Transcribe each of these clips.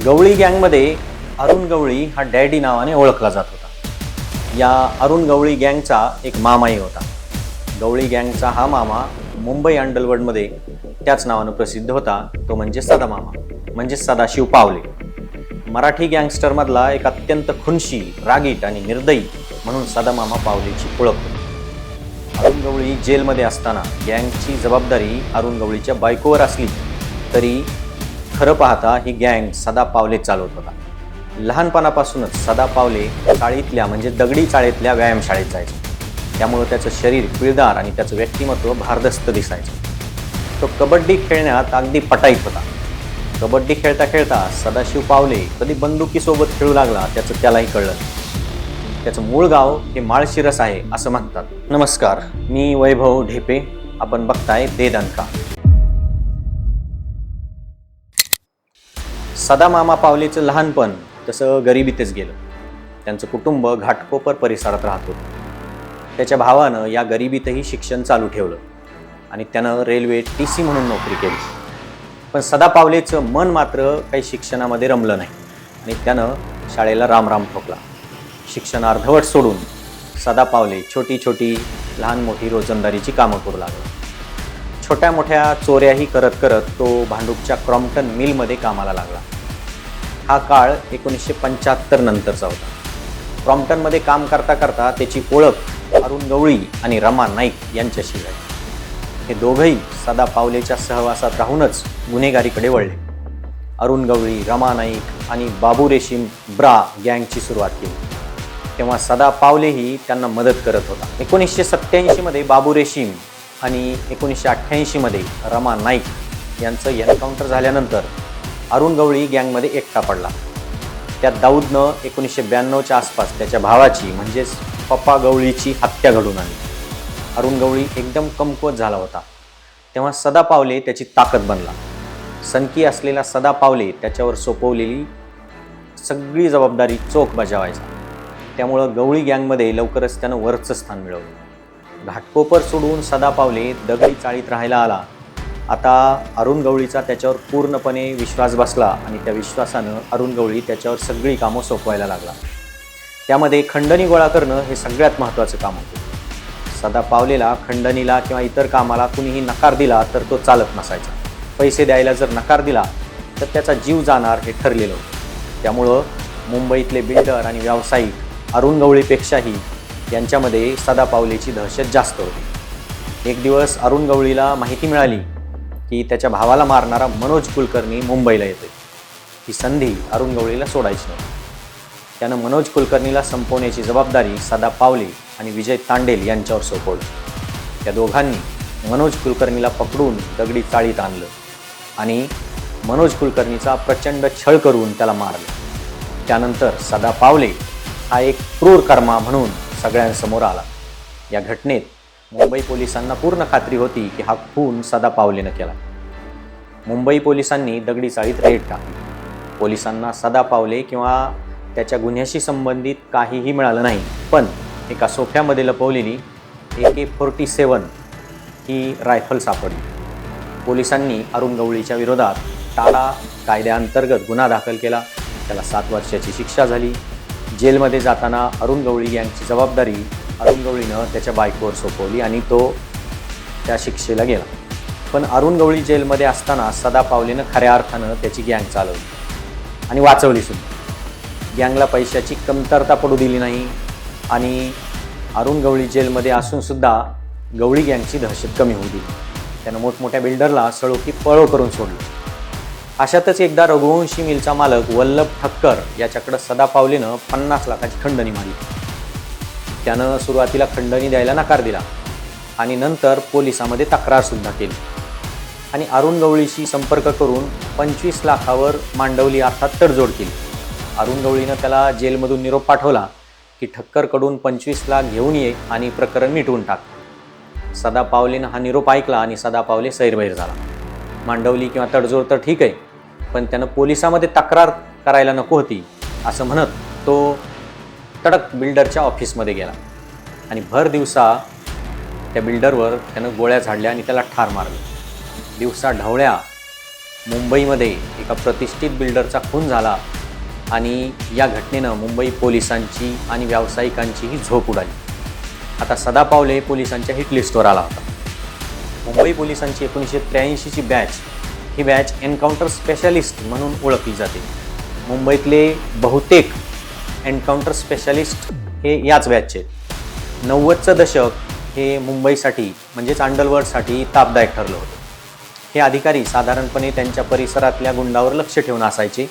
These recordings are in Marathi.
गवळी गँगमध्ये अरुण गवळी हा डॅडी नावाने ओळखला जात होता. या अरुण गवळी गँगचा एक मामाही होता. गवळी गँगचा हा मामा मुंबई अंडलवर्डमध्ये त्याच नावानं प्रसिद्ध होता. तो म्हणजे सदा मामा म्हणजे सदाशिव पावले. मराठी गँगस्टरमधला एक अत्यंत खुनशी रागीट आणि निर्दयी म्हणून सदामामा पावलेची ओळख होती. अरुण गवळी जेलमध्ये असताना गँगची जबाबदारी अरुण गवळीच्या बायकोवर असली तरी खरं पाहता ही गँग सदा पावले चालवत होता. लहानपणापासूनच सदा पावले चाळीतल्या म्हणजे दगडी चाळीतल्या व्यायामशाळेत जायचं. त्यामुळं त्याचं शरीर पिळदार आणि त्याचं व्यक्तिमत्व भारदस्त दिसायचं. तो कबड्डी खेळण्यात अगदी पटाईत होता. कबड्डी खेळता खेळता सदाशिव पावले कधी बंदुकीसोबत खेळू लागला त्याचं त्यालाही कळलं त्याचं मूळ गाव हे माळशिरस आहे असं म्हणतात. नमस्कार मी वैभव ढेपे. आपण बघताय देदांका. सदा मामा पावलेचं लहानपण तसं गरिबीतच गेलं. त्यांचं कुटुंब घाटकोपर परिसरात राहत होतं. त्याच्या भावानं या गरिबीतही शिक्षण चालू ठेवलं आणि त्यानं रेल्वे टी सी म्हणून नोकरी केली. पण सदा पावलेचं मन मात्र काही शिक्षणामध्ये रमलं नाही आणि त्यानं शाळेला रामराम ठोकला. शिक्षण अर्धवट सोडून सदा पावले छोटी छोटी लहान मोठी रोजंदारीची कामं करू लागला. छोट्या मोठ्या चोऱ्याही करत करत तो भांडूपच्या क्रॉम्प्टन मिलमध्ये कामाला लागला. हा काळ एकोणीसशे पंच्याहत्तर नंतरचा होता. क्रॉम्प्टनमध्ये काम करता करता त्याची ओळख अरुण गवळी आणि रमा नाईक यांच्याशी झाली. हे दोघंही सदा पावलेच्या सहवासात राहूनच गुन्हेगारीकडे वळले. अरुण गवळी रमा नाईक आणि बाबू रेशीम ब्रा गँगची सुरुवात केली. तेव्हा सदा पावलेही त्यांना मदत करत होता. एकोणीसशे सत्त्याऐंशीमध्ये बाबू रेशीम आणि एकोणीसशे अठ्ठ्याऐंशीमध्ये रमा नाईक यांचं एन्काउंटर झाल्यानंतर अरुण गवळी गँगमध्ये एकटा पडला. त्यात दाऊदनं एकोणीसशे ब्याण्णवच्या आसपास त्याच्या भावाची म्हणजेच पप्पा गवळीची हत्या घडून आली अरुण गवळी एकदम कमकुवत झाला होता. तेव्हा सदा पावले त्याची ताकद बनला. सनकी असलेला सदा पावले त्याच्यावर सोपवलेली सगळी जबाबदारी चोख बजावायचा. त्यामुळं गवळी गँगमध्ये लवकरच त्यानं वरचं स्थान मिळवलं. घाटकोपर सोडून सदा पावले दगडी चाळीत राहायला आला. आता अरुण गवळीचा त्याच्यावर पूर्णपणे विश्वास बसला आणि त्या विश्वासानं अरुण गवळी त्याच्यावर सगळी कामं सोपवायला लागला. त्यामध्ये खंडणी गोळा करणं हे सगळ्यात महत्त्वाचं काम होतं. सदा पावलेला खंडणीला किंवा इतर कामाला कुणीही नकार दिला तर तो चालत नसायचा. पैसे द्यायला जर नकार दिला तर त्याचा जीव जाणार हे ठरलेलं होतं. त्यामुळं मुंबईतले बिल्डर आणि व्यावसायिक अरुण गवळीपेक्षाही यांच्यामध्ये सदा पावलेची दहशत जास्त होती. एक दिवस अरुण गवळीला माहिती मिळाली की त्याच्या भावाला मारणारा मनोज कुलकर्णी मुंबईला येतोय. ही संधी अरुण गवळीला सोडायची नव्हती त्यानं मनोज कुलकर्णीला संपवण्याची जबाबदारी सदा पावले आणि विजय तांडेल यांच्यावर सोपवली. त्या दोघांनी मनोज कुलकर्णीला पकडून दगडी चाळीत आणलं आणि मनोज कुलकर्णीचा प्रचंड छळ करून त्याला मारलं. त्यानंतर सदा पावले हा एक क्रूर कर्मा म्हणून सगळ्यांसमोर आला. या घटनेत मुंबई पोलिसांना पूर्ण खात्री होती की हा खून सदा पावलेनं केला. मुंबई पोलिसांनी दगडी चाळीत रेड टाकली. पोलिसांना सदा पावले किंवा त्याच्या गुन्ह्याशी संबंधित काहीही मिळालं नाही. पण एका सोफ्यामध्ये लपवलेली ए के फोर्टी सेवन ही रायफल सापडली. पोलिसांनी अरुण गवळीच्या विरोधात टाळा कायद्याअंतर्गत गुन्हा दाखल केला. त्याला सात वर्षाची शिक्षा झाली. जेलमध्ये जाताना अरुण गवळी यांची जबाबदारी अरुण गवळीनं त्याच्या बायकोवर सोपवली आणि तो त्या शिक्षेला गेला. पण अरुण गवळी जेलमध्ये असताना सदा पावलेनं खऱ्या अर्थानं त्याची गँग चालवली आणि वाचवली सुद्धा. गँगला पैशाची कमतरता पडू दिली नाही आणि अरुण गवळी जेलमध्ये असूनसुद्धा गवळी गँगची दहशत कमी होऊ दिली. त्यानं मोठमोठ्या बिल्डरला सळोकी पळो करून सोडलं. अशातच एकदा रघुवंशी मिलचा मालक वल्लभ ठक्कर याच्याकडं सदा पावलेनं पन्नास लाखाची खंडणी मारली. त्यानं सुरुवातीला खंडणी द्यायला नकार दिला आणि नंतर पोलिसामध्ये तक्रारसुद्धा केली. आणि अरुण गवळीशी संपर्क करून पंचवीस लाखावर मांडवली अर्थात तडजोड केली. अरुण गवळीनं त्याला जेलमधून निरोप पाठवला की ठक्करकडून पंचवीस लाख घेऊन ये आणि प्रकरण मिटवून टाक. सदा पावलेनं हा निरोप ऐकला आणि सदा पावले सैरबैर झाला. मांडवली किंवा तडजोड तर ठीक आहे पण त्यानं पोलिसामध्ये तक्रार करायला नको होती असं म्हणत तो तडक बिल्डरच्या ऑफिसमध्ये गेला. आणि भर दिवसा त्या बिल्डरवर त्यानं गोळ्या झाडल्या आणि त्याला ठार मारलं. दिवसा ढवळ्या मुंबईमध्ये एका प्रतिष्ठित बिल्डरचा खून झाला आणि या घटनेनं मुंबई पोलिसांची आणि व्यावसायिकांचीही झोप उडाली. आता सदा पावले पोलिसांच्या हिटलिस्टवर आला होता. मुंबई पोलिसांची एकोणीसशे त्र्याऐंशीची बॅच ही बॅच एन्काउंटर स्पेशालिस्ट म्हणून ओळखली जाते. मुंबईतले बहुतेक एन्काउंटर स्पेशालिस्ट हे याच बॅचचे नव्वदचं दशक हे मुंबईसाठी म्हणजेच अंडलवर्डसाठी तापदायक ठरलं होतं. हे अधिकारी साधारणपणे त्यांच्या परिसरातल्या गुंडावर लक्ष ठेवून असायचे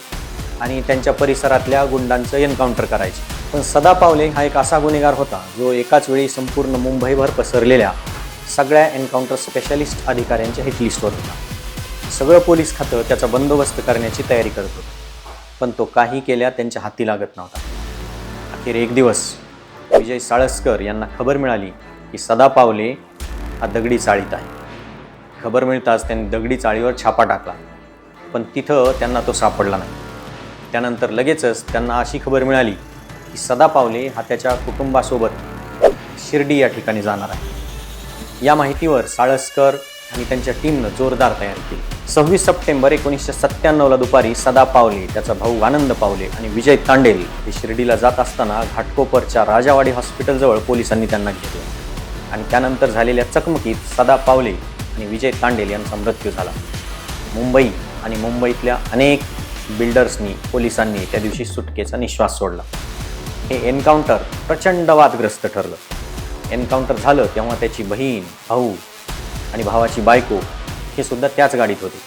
आणि त्यांच्या परिसरातल्या गुंडांचं एन्काउंटर करायचे. पण सदा पावले हा एक असा गुन्हेगार होता जो एकाच वेळी संपूर्ण मुंबईभर पसरलेल्या सगळ्या एन्काउंटर स्पेशालिस्ट अधिकाऱ्यांच्या हिटलिस्टवर होता. सगळं पोलीस खातं त्याचा बंदोबस्त करण्याची तयारी करत होतं. पण तो काही केल्या त्यांच्या हाती लागत नव्हता. अखेर एक दिवस विजय साळसकर यांना खबर मिळाली की सदा पावले हा दगडी चाळीत आहे. खबर मिळताच त्यांनी दगडी चाळीवर छापा टाकला पण तिथं त्यांना तो सापडला नाही. त्यानंतर लगेचच त्यांना अशी खबर मिळाली की सदा पावले हा त्याच्या कुटुंबासोबत शिर्डी या ठिकाणी जाणार आहे. या माहितीवर साळसकर आणि त्यांच्या टीमनं जोरदार तयारी केली. सव्वीस सप्टेंबर एकोणीसशे सत्त्याण्णवला दुपारी सदा पावले त्याचा भाऊ आनंद पावले आणि विजय तांडेल हे शिर्डीला जात असताना घाटकोपरच्या राजावाडी हॉस्पिटलजवळ पोलिसांनी त्यांना घेतलं. आणि त्यानंतर झालेल्या चकमकीत सदा पावले आणि विजय तांडेल यांचा मृत्यू झाला. मुंबई आणि मुंबईतल्या अनेक बिल्डर्सनी पोलिसांनी त्या दिवशी सुटकेचा निश्वास सोडला. हे एन्काउंटर प्रचंड वादग्रस्त ठरलं. एन्काउंटर झालं तेव्हा त्याची बहीण भाऊ आणि भावाची बायको हे सुद्धा त्याच गाडीत होते.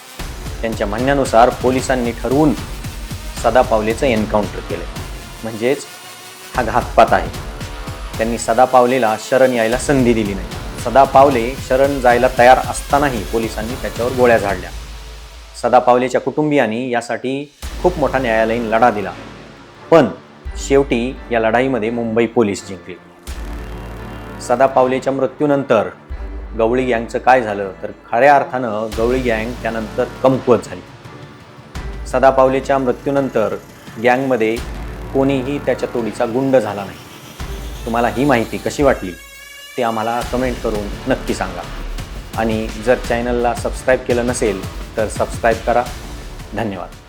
त्यांच्या म्हणण्यानुसार पोलिसांनी ठरवून सदा पावलेचं एन्काउंटर केलं म्हणजेच हा घातपात आहे. त्यांनी सदापावलेला शरण यायला संधी दिली नाही. सदापावले शरण जायला तयार असतानाही पोलिसांनी त्याच्यावर गोळ्या झाडल्या. सदा पावलेच्या कुटुंबियांनी यासाठी खूप मोठा न्यायालयीन लढा दिला. पण शेवटी या लढाईमध्ये मुंबई पोलीस जिंकले. सदा पावलेच्या मृत्यूनंतर गवळी गँगचं काय झालं तर खऱ्या अर्थानं गवळी गँग त्यानंतर कमकुवत झाली. सदापावलेच्या मृत्यूनंतर गँगमध्ये कोणीही त्याच्या तोडीचा गुंड झाला नाही. तुम्हाला ही माहिती कशी वाटली ते आम्हाला कमेंट करून नक्की सांगा. आणि जर चॅनलला सबस्क्राईब केलं नसेल तर सबस्क्राईब करा. धन्यवाद.